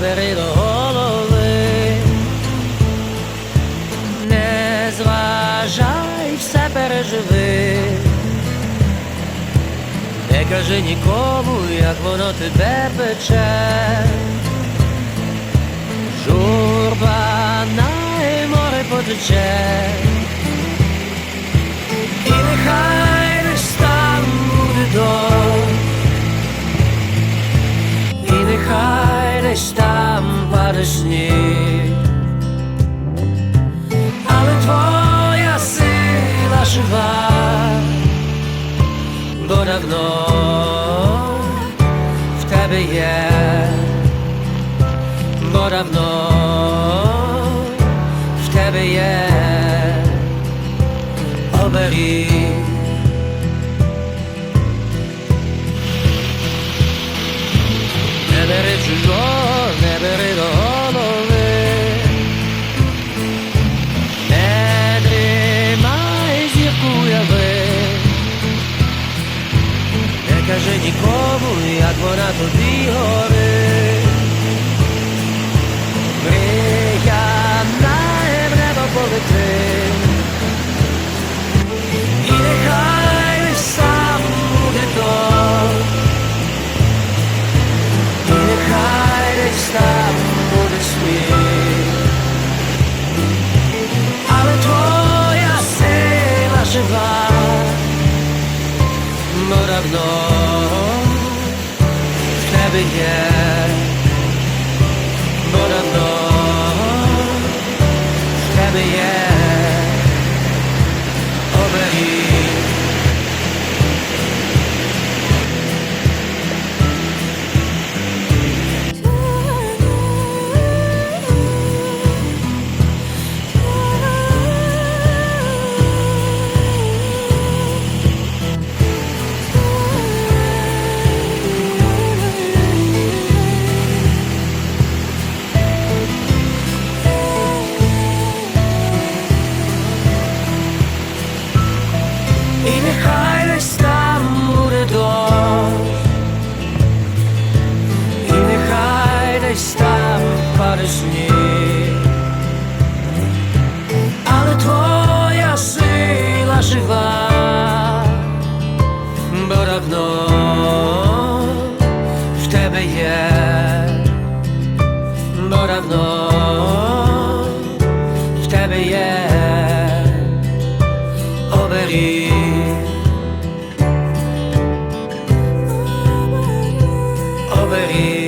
бери до голови, не зважай, все переживи, не кажи нікому, як воно тебе пече. Журба на море потече, сніг, але твоя сила жива, бо давно в тебе є бо давно в тебе є оберіг. δικό μου αγώνα το δύο Βρήκα να το ποδετέ Είναι χάρη σαν μου γετό Είναι χάρη σαν μου δεσμοί Αλλά τώρα σε βασεβά Yeah. bo ravno v tebe je overij. Overij.